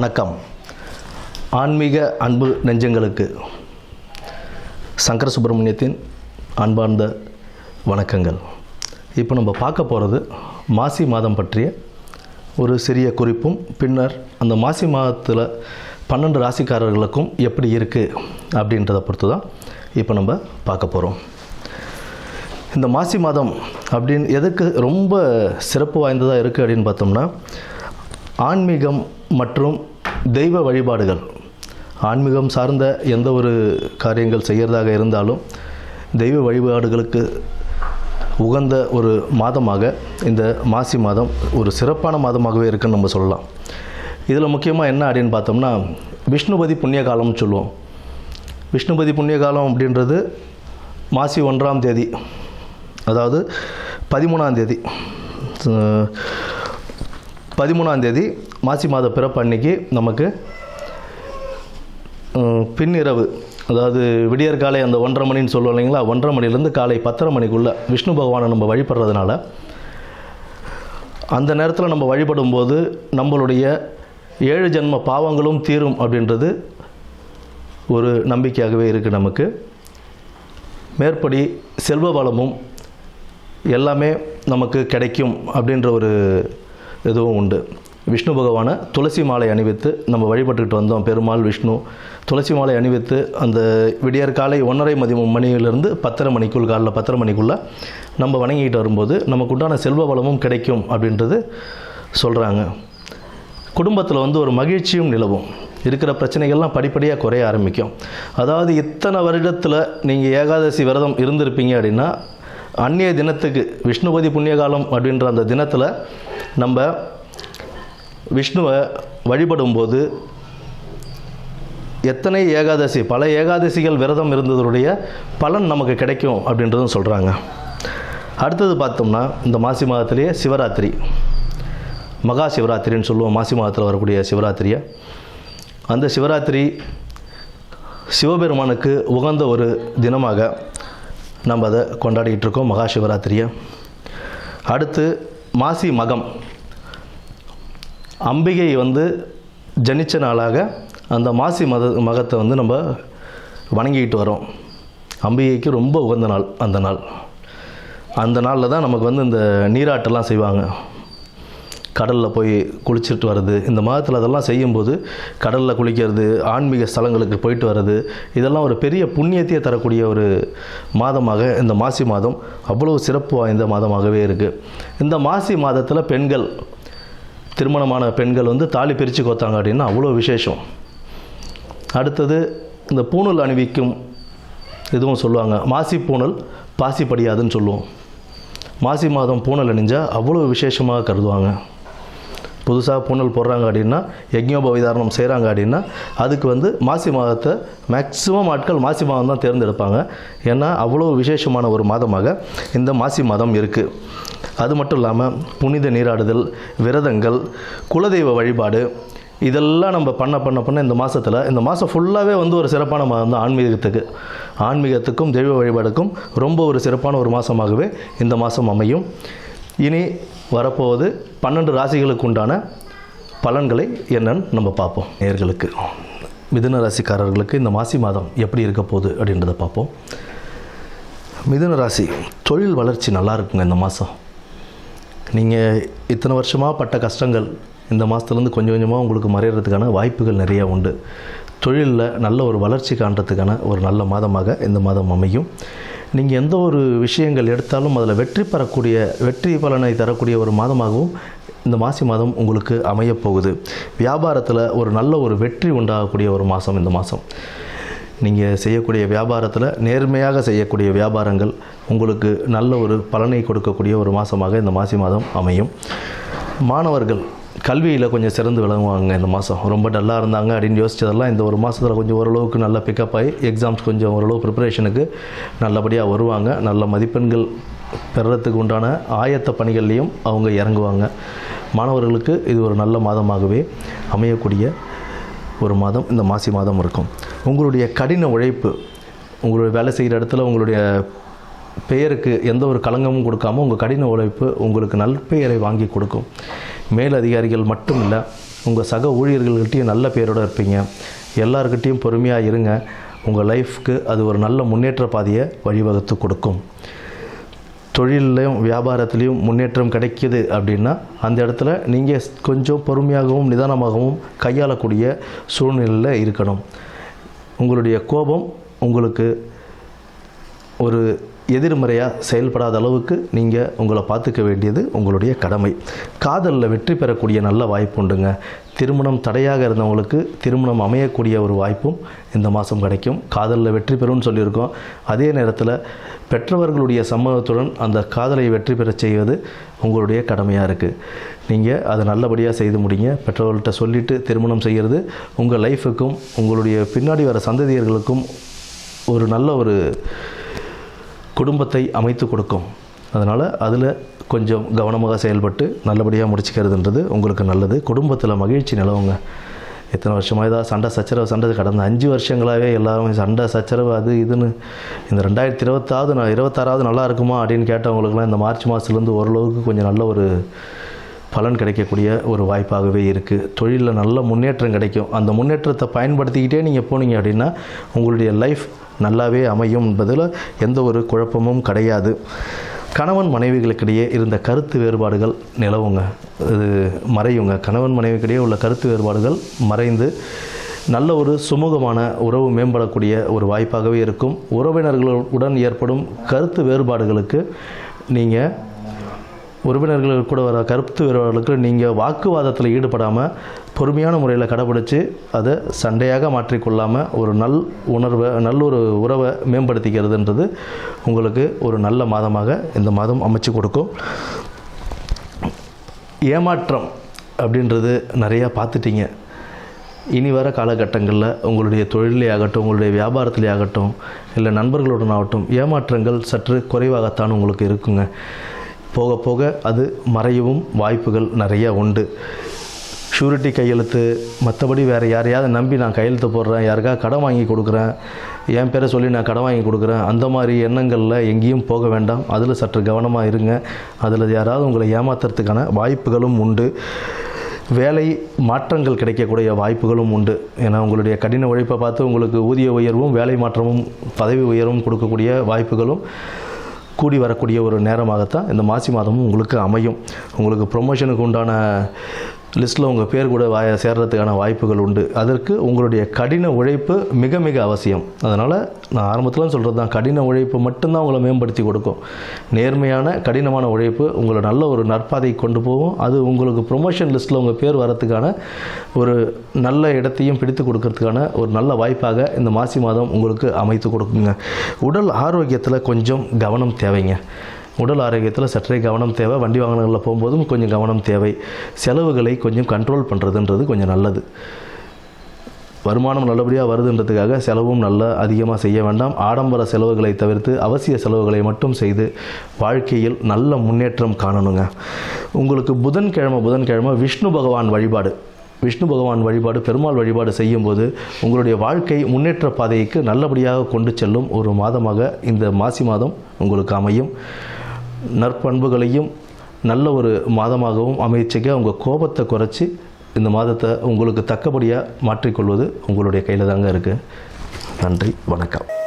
வணக்கம். ஆன்மீக அன்பு நெஞ்சங்களுக்கு சங்கர சுப்பிரமணியத்தின் அன்பார்ந்த வணக்கங்கள். இப்போ நம்ம பார்க்க போகிறது மாசி மாதம் பற்றிய ஒரு சிறிய குறிப்பும் பின்னர் அந்த மாசி மாதத்தில் பன்னெண்டு ராசிக்காரர்களுக்கும் எப்படி இருக்குது அப்படின்றத பொறுத்து தான் இப்போ நம்ம பார்க்க போகிறோம் இந்த மாசி மாதம் அப்படின்னு எதுக்கு ரொம்ப சிறப்பு வாய்ந்ததாக இருக்குது அப்படின்னு பார்த்தோம்னா ஆன்மீகம் மற்றும் தெய்வ வழிபாடுகள். ஆன்மீகம் சார்ந்த எந்த ஒரு காரியங்கள் செய்கிறதாக இருந்தாலும் தெய்வ வழிபாடுகளுக்கு உகந்த ஒரு மாதமாக இந்த மாசி மாதம் ஒரு சிறப்பான மாதமாகவே இருக்குன்னு நம்ம சொல்லலாம். இதில் முக்கியமாக என்ன அப்படின்னு பார்த்தோம்னா விஷ்ணுபதி புண்ணிய காலம்னு சொல்லுவோம். விஷ்ணுபதி புண்ணிய காலம் அப்படின்றது மாசி ஒன்றாம் தேதி அதாவது பதிமூணாம் தேதி. பதிமூணாந்தேதி பதிமூணாம் தேதி மாசி மாத பிறப்பு அன்னைக்கு நமக்கு பின்னிரவு அதாவது விடியற் காலை அந்த ஒன்றரை மணின்னு சொல்லுவோம் இல்லைங்களா? ஒன்றரை மணிலேருந்து காலை பத்தரை மணிக்குள்ளே விஷ்ணு பகவானை நம்ம வழிபடுறதுனால அந்த நேரத்தில் நம்ம வழிபடும்போது நம்மளுடைய ஏழு ஜென்ம பாவங்களும் தீரும் அப்படின்றது ஒரு நம்பிக்கையாகவே இருக்குது நமக்கு. மேற்படி செல்வ வளமும் எல்லாமே நமக்கு கிடைக்கும் அப்படின்ற ஒரு இதுவும் உண்டு. விஷ்ணு பகவானை துளசி மாலை அணிவித்து நம்ம வழிபட்டுக்கிட்டு வந்தோம். பெருமாள் விஷ்ணு. துளசி மாலை அணிவித்து அந்த விடியற் காலை ஒன்றரை மதியம் மணியிலிருந்து பத்தரை மணிக்குள் காலைல பத்தரை மணிக்குள்ளே நம்ம வணங்கிட்டு வரும்போது நமக்கு உண்டான செல்வ வளமும் கிடைக்கும் அப்படின்றது சொல்கிறாங்க குடும்பத்தில் வந்து ஒரு மகிழ்ச்சியும் நிலவும். இருக்கிற பிரச்சனைகள்லாம் படிப்படியாக குறைய ஆரம்பிக்கும். அதாவது இத்தனை வருடத்தில் நீங்கள் ஏகாதசி விரதம் இருந்திருப்பீங்க அப்படின்னா அந்நிய தினத்துக்கு விஷ்ணுபதி புண்ணியகாலம் அப்படின்ற அந்த தினத்தில் நம்ம விஷ்ணுவை வழிபடும்போது எத்தனை ஏகாதசி பல ஏகாதசிகள் விரதம் இருந்ததனுடைய பலன் நமக்கு கிடைக்கும் அப்படின்றதும் சொல்கிறாங்க அடுத்தது பார்த்தோம்னா இந்த மாசி மாதத்திலேயே சிவராத்திரி. மகா சிவராத்திரின்னு சொல்லுவோம். மாசி மாதத்தில் வரக்கூடிய சிவராத்திரியை. அந்த சிவராத்திரி சிவபெருமானுக்கு உகந்த ஒரு தினமாக நம்ம அதை கொண்டாடிக்கிட்டு இருக்கோம். மகா சிவராத்திரியை. அடுத்து மாசி மகம். அம்பிகை வந்து ஜனிச்ச நாளாக அந்த மாசி மத மகத்தை வந்து நம்ம வணங்கிக்கிட்டு வரோம். அம்பிகைக்கு ரொம்ப உகந்த நாள் அந்த நாள். அந்த நாளில் தான் நமக்கு வந்து இந்த நீராட்டெல்லாம் செய்வாங்க. கடலில் போய் குளிச்சுட்டு வர்றது இந்த மாதத்தில் அதெல்லாம் செய்யும்போது கடலில் குளிக்கிறது ஆன்மீக ஸ்தலங்களுக்கு போயிட்டு வர்றது இதெல்லாம் ஒரு பெரிய புண்ணியத்தையே தரக்கூடிய ஒரு மாதமாக இந்த மாசி மாதம் அவ்வளவு சிறப்பு வாய்ந்த மாதமாகவே இருக்குது இந்த மாசி மாதத்தில் பெண்கள் திருமணமான பெண்கள் வந்து தாலி பிரித்து கோத்தாங்க அப்படின்னா அவ்வளோ விசேஷம். அடுத்தது இந்த பூணூல் அணிவிக்கும் இதுவும் சொல்லுவாங்க. மாசி பூணல் பாசி படியாதுன்னு சொல்லுவோம். மாசி மாதம் பூணல் அணிஞ்சால் அவ்வளோ விசேஷமாக கருதுவாங்க. புதுசாக பூனல் போடுறாங்க அப்படின்னா யஜ்ஞோபவிதாரணம் செய்கிறாங்க அப்படின்னா அதுக்கு வந்து மாசி மாதத்தை மேக்சிமம் ஆட்கள் மாசி மாதம் தான் தேர்ந்தெடுப்பாங்க. ஏன்னா அவ்வளோ விசேஷமான ஒரு மாதமாக இந்த மாசி மாதம் இருக்குது அது மட்டும் இல்லாமல் புனித நீராடுதல் விரதங்கள் குலதெய்வ வழிபாடு இதெல்லாம் நம்ம பண்ண பண்ண பண்ண இந்த மாதத்தில் இந்த மாதம் ஃபுல்லாகவே வந்து ஒரு சிறப்பான மாதம் தான் ஆன்மீகத்துக்கு. ஆன்மீகத்துக்கும் தெய்வ வழிபாடுக்கும் ரொம்ப ஒரு சிறப்பான ஒரு மாதமாகவே இந்த மாதம் அமையும். இனி வரப்போவது பன்னெண்டு ராசிகளுக்கு உண்டான பலன்களை என்னன்னு நம்ம பார்ப்போம். நேர்களுக்கு. மிதுன ராசிக்காரர்களுக்கு இந்த மாசி மாதம் எப்படி இருக்க போகுது அப்படின்றத பார்ப்போம். மிதுன ராசி தொழில் வளர்ச்சி நல்லா இருக்குங்க இந்த மாதம் நீங்கள் இத்தனை வருஷமாக பட்ட கஷ்டங்கள் இந்த மாதத்துலேருந்து கொஞ்சம் கொஞ்சமாக உங்களுக்கு மறையிறதுக்கான வாய்ப்புகள் நிறையா உண்டு. தொழிலில் நல்ல ஒரு வளர்ச்சி காண்றதுக்கான ஒரு நல்ல மாதமாக இந்த மாதம் அமையும். நீங்கள் எந்த ஒரு விஷயங்கள் எடுத்தாலும் அதில் வெற்றி பெறக்கூடிய வெற்றி பலனை தரக்கூடிய ஒரு மாதமாகவும் இந்த மாசி மாதம் உங்களுக்கு அமையப்போகுது வியாபாரத்தில் ஒரு நல்ல ஒரு வெற்றி உண்டாகக்கூடிய ஒரு மாதம் இந்த மாதம் நீங்கள் செய்யக்கூடிய வியாபாரத்தில் நேர்மையாக செய்யக்கூடிய வியாபாரங்கள் உங்களுக்கு நல்ல ஒரு பலனை கொடுக்கக்கூடிய ஒரு மாதமாக இந்த மாசி மாதம் அமையும். மாணவர்கள் கல்வியில் கொஞ்சம் சிறந்து விளங்குவாங்க இந்த மாதம் ரொம்ப டல்லாக இருந்தாங்க அப்படின்னு யோசிச்சதெல்லாம் இந்த ஒரு மாதத்தில் கொஞ்சம் ஓரளவுக்கு நல்லா பிக்கப் ஆகி எக்ஸாம்ஸ் கொஞ்சம் ஓரளவு ப்ரிப்பரேஷனுக்கு நல்லபடியாக வருவாங்க. நல்ல மதிப்பெண்கள் பெறத்துக்கு உண்டான ஆயத்த பணிகள்லேயும் அவங்க இறங்குவாங்க. மாணவர்களுக்கு இது ஒரு நல்ல மாதமாகவே அமையக்கூடிய ஒரு மாதம் இந்த மாசி மாதம் இருக்கும். உங்களுடைய கடின உழைப்பு உங்களுடைய வேலை செய்கிற இடத்துல உங்களுடைய பெயருக்கு எந்த ஒரு களங்கமும் கொடுக்காம உங்கள் கடின உழைப்பு உங்களுக்கு நற்பெயரை வாங்கி கொடுக்கும். மேலதிகாரிகள் மட்டும் இல்லை உங்கள் சக ஊழியர்கள்கிட்டையும் நல்ல பேரோடு இருப்பீங்க. எல்லாருக்கிட்டேயும் பொறுமையாக இருங்க. உங்கள் லைஃப்க்கு அது ஒரு நல்ல முன்னேற்ற பாதையை வழிவகுத்து கொடுக்கும். தொழிலையும் வியாபாரத்துலேயும் முன்னேற்றம் கிடைக்கிது அப்படின்னா அந்த இடத்துல நீங்கள் கொஞ்சம் பொறுமையாகவும் நிதானமாகவும் கையாளக்கூடிய சூழ்நிலையில் இருக்கணும். உங்களுடைய கோபம் உங்களுக்கு ஒரு எதிர்மறையாக செயல்படாத அளவுக்கு நீங்கள் உங்களை பார்த்துக்க வேண்டியது உங்களுடைய கடமை. காதலில் வெற்றி பெறக்கூடிய நல்ல வாய்ப்பு உண்டுங்க. திருமணம் தடையாக இருந்தவங்களுக்கு திருமணம் அமையக்கூடிய ஒரு வாய்ப்பும் இந்த மாதம் கிடைக்கும். காதலில் வெற்றி பெறும்னு சொல்லியிருக்கோம். அதே நேரத்தில் பெற்றவர்களுடைய சம்மதத்துடன் அந்த காதலை வெற்றி பெறச் செய்வது உங்களுடைய கடமையாக இருக்குது நீங்கள் அதை நல்லபடியாக செய்து முடிங்க. பெற்றவர்கள்ட்ட சொல்லிவிட்டு திருமணம் செய்கிறது உங்கள் லைஃபுக்கும் உங்களுடைய பின்னாடி வர சந்ததியர்களுக்கும் ஒரு நல்ல ஒரு குடும்பத்தை அமைத்து கொடுக்கும். அதனால் அதில் கொஞ்சம் கவனமாக செயல்பட்டு நல்லபடியாக முடிச்சுக்கிறதுன்றது உங்களுக்கு நல்லது. குடும்பத்தில் மகிழ்ச்சி நிலவுங்க. எத்தனை வருஷமாக ஏதாவது சண்டை சச்சரவு சண்டை கடந்த அஞ்சு வருஷங்களாகவே எல்லாரும் சண்டை சச்சரவு அது இதுன்னு. இந்த ரெண்டாயிரத்தி இருபத்தாவது நான் இருபத்தாறாவது நல்லா இருக்குமா அப்படின்னு கேட்டவங்களுக்குலாம் இந்த மார்ச் மாதத்துலேருந்து ஓரளவுக்கு கொஞ்சம் நல்ல ஒரு பலன் கிடைக்கக்கூடிய ஒரு வாய்ப்பாகவே இருக்குது தொழிலில் நல்ல முன்னேற்றம் கிடைக்கும். அந்த முன்னேற்றத்தை பயன்படுத்திக்கிட்டே நீங்கள் போனீங்க அப்படின்னா உங்களுடைய லைஃப் நல்லாவே அமையும் என்பதில் எந்த ஒரு குழப்பமும் கிடையாது. கணவன் மனைவிகளுக்கிடையே இருந்த கருத்து வேறுபாடுகள் நிலவுங்க. இது மறையுங்க. கணவன் மனைவிக்கிடையே உள்ள கருத்து வேறுபாடுகள் மறைந்து நல்ல ஒரு சுமூகமான உறவு மேம்படக்கூடிய ஒரு வாய்ப்பாகவே இருக்கும். உறவினர்களுடன் ஏற்படும் கருத்து வேறுபாடுகளுக்கு நீங்கள் உறுப்பினர்கள் கூட வர கருத்து வேறுபாடுகளுக்கு நீங்கள் வாக்குவாதத்தில் ஈடுபடாமல் பொறுமையான முறையில் கடைபிடிச்சு அதை சண்டையாக மாற்றிக்கொள்ளாமல் ஒரு நல் உணர்வை நல்ல ஒரு உறவை மேம்படுத்திக்கிறதுன்றது உங்களுக்கு ஒரு நல்ல மாதமாக இந்த மாதம் அமைச்சு கொடுக்கும். ஏமாற்றம் அப்படின்றது நிறையா பார்த்துட்டீங்க. இனி வர காலகட்டங்களில் உங்களுடைய தொழிலே ஆகட்டும் உங்களுடைய வியாபாரத்திலே ஆகட்டும் இல்லை நண்பர்களுடன் ஆகட்டும் ஏமாற்றங்கள் சற்று குறைவாகத்தான் உங்களுக்கு இருக்குங்க. போக போக அது மறையவும் வாய்ப்புகள் நிறைய உண்டு. ஷூரிட்டி கையெழுத்து மற்றபடி வேறு யாரையாவது நம்பி நான் கையெழுத்து போடுறேன் யாருக்காக கடன் வாங்கி கொடுக்குறேன் என் பேரை சொல்லி நான் கடன் வாங்கி கொடுக்குறேன் அந்த மாதிரி எண்ணங்களில் எங்கேயும் போக வேண்டாம். அதில் சற்று கவனமாக இருங்க. அதில் யாராவது உங்களை ஏமாத்துறதுக்கான வாய்ப்புகளும் உண்டு. வேலை மாற்றங்கள் கிடைக்கக்கூடிய வாய்ப்புகளும் உண்டு. ஏன்னா உங்களுடைய கடின உழைப்பை பார்த்து உங்களுக்கு ஊதிய உயர்வும் வேலை மாற்றமும் பதவி உயர்வும் கொடுக்கக்கூடிய வாய்ப்புகளும் கூடி வரக்கூடிய ஒரு நேரமாகத்தான் இந்த மாசி மாதமும் உங்களுக்கு அமையும். உங்களுக்கு ப்ரொமோஷனுக்கு உண்டான லிஸ்ட்டில் உங்கள் பேர் கூட வாய சேர்றதுக்கான வாய்ப்புகள் உண்டு. அதற்கு உங்களுடைய கடின உழைப்பு மிக மிக அவசியம். அதனால் நான் ஆரம்பத்தில் சொல்கிறது தான் கடின உழைப்பு மட்டும்தான் உங்களை மேம்படுத்தி கொடுக்கும். நேர்மையான கடினமான உழைப்பு உங்களை நல்ல ஒரு நற்பாதை கொண்டு போகும். அது உங்களுக்கு ப்ரொமோஷன் லிஸ்ட்டில் உங்கள் பேர் வரத்துக்கான ஒரு நல்ல இடத்தையும் பிடித்து கொடுக்கறதுக்கான ஒரு நல்ல வாய்ப்பாக இந்த மாசி மாதம் உங்களுக்கு அமைத்து கொடுக்குங்க. உடல் ஆரோக்கியத்தில் கொஞ்சம் கவனம் தேவைங்க. உடல் ஆரோக்கியத்தில் சற்றே கவனம் தேவை. வண்டி வாகனங்களில் போகும்போதும் கொஞ்சம் கவனம் தேவை. செலவுகளை கொஞ்சம் கண்ட்ரோல் பண்ணுறதுன்றது கொஞ்சம் நல்லது. வருமானம் நல்லபடியாக வருதுன்றதுக்காக செலவும் நல்ல அதிகமாக செய்ய வேண்டாம். ஆடம்பர செலவுகளை தவிர்த்து அவசிய செலவுகளை மட்டும் செய்து வாழ்க்கையில் நல்ல முன்னேற்றம் காணணுங்க. உங்களுக்கு புதன்கிழமை புதன்கிழமை விஷ்ணு பகவான் வழிபாடு. விஷ்ணு பகவான் வழிபாடு பெருமாள் வழிபாடு செய்யும்போது உங்களுடைய வாழ்க்கை முன்னேற்ற பாதைக்கு நல்லபடியாக கொண்டு செல்லும் ஒரு மாதமாக இந்த மாசி மாதம் உங்களுக்கு அமையும். நற்பண்புகளையும் நல்ல ஒரு மாதமாகவும் அமைச்சுக்க உங்கள் கோபத்தை குறைச்சி இந்த மாதத்தை உங்களுக்கு தக்கபடியாக மாற்றிக்கொள்வது உங்களுடைய கையில் தாங்க இருக்குது நன்றி வணக்கம்.